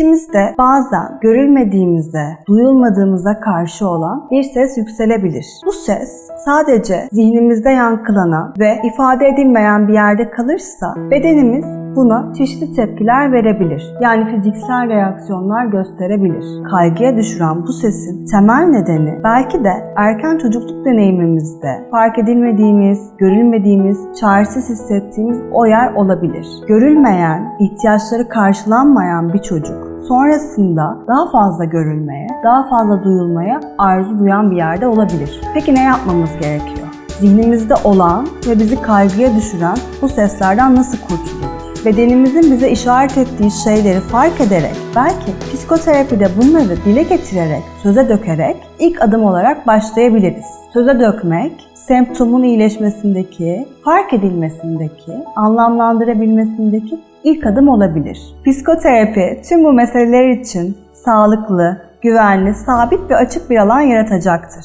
İçimizde bazen görülmediğimize, duyulmadığımıza karşı olan bir ses yükselebilir. Bu ses sadece zihnimizde yankılanan ve ifade edilmeyen bir yerde kalırsa bedenimiz buna çeşitli tepkiler verebilir. Yani fiziksel reaksiyonlar gösterebilir. Kaygıya düşüren bu sesin temel nedeni belki de erken çocukluk deneyimimizde fark edilmediğimiz, görülmediğimiz, çaresiz hissettiğimiz o yer olabilir. Görülmeyen, ihtiyaçları karşılanmayan bir çocuk sonrasında daha fazla görülmeye, daha fazla duyulmaya arzu duyan bir yerde olabilir. Peki ne yapmamız gerekiyor? Zihnimizde olan ve bizi kaygıya düşüren bu seslerden nasıl kurtuluruz? Bedenimizin bize işaret ettiği şeyleri fark ederek, belki psikoterapide bunları dile getirerek, söze dökerek ilk adım olarak başlayabiliriz. Söze dökmek, semptomun iyileşmesindeki, fark edilmesindeki, anlamlandırabilmesindeki ilk adım olabilir. Psikoterapi tüm bu meseleler için sağlıklı, güvenli, sabit ve açık bir alan yaratacaktır.